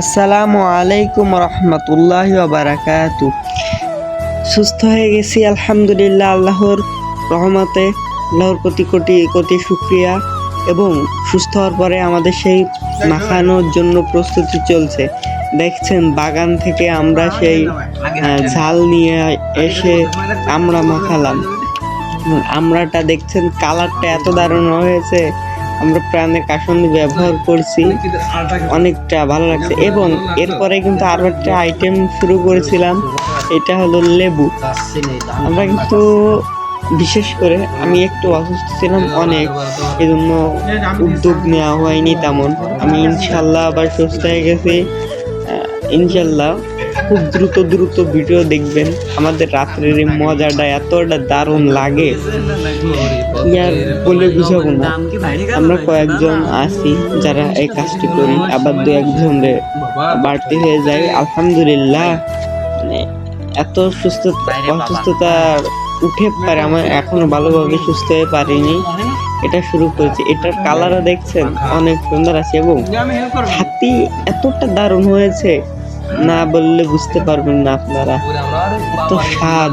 আসসালামু আলাইকুম রহমতুল্লাহ বারাকাতু। সুস্থ হয়ে গেছি, আলহামদুলিল্লাহ, আল্লাহর রহমতে, আল্লাহর প্রতি কোটি কোটি শুক্রিয়া এবং সুস্থ হওয়ার পরে আমাদের সেই মাখানোর জন্য প্রস্তুতি চলছে। দেখছেন, বাগান থেকে আমরা সেই ঝাল নিয়ে এসে আমরা মাখালাম। আমরাটা দেখছেন কালারটা এত দারুণ হয়েছে। আমরা প্রাণের কাসন্দি ব্যবহার করছি অনেকটা ভালো লাগছে। এবং এরপরে কিন্তু আরও একটা আইটেম শুরু করেছিলাম, এটা হলো লেবু। আমরা কিন্তু বিশেষ করে আমি একটু অসুস্থ ছিলাম অনেক এই জন্য উদ্যোগ নেওয়া হয়নি তেমন। আমি ইনশাল্লাহ আবার সুস্থ হয়ে গেছি। ইনশাল্লাহ। খুব দ্রুত দ্রুত ভিডিও দেখবেন। আমাদের রাত্রের এই মজাটা এতটা দারুণ লাগে। আর বলে বুঝাবো না। আমরা কয়েকজন আছি যারা এই কাজটি করি। আবার দু একজন বাড়তি হয়ে যায়। আলহামদুলিল্লাহ। মানে এত সুস্থ, অসুস্থতা উঠে পারে আমার, এখনও ভালোভাবে সুস্থ হয়ে পারিনি। এটা শুরু করেছি। এটার কালারও দেখছেন? অনেক সুন্দর আছে এবং হাতি এতটা দারুণ হয়েছে। না বললে বুঝতে পারবেন না আপনারা। এত স্বাদ।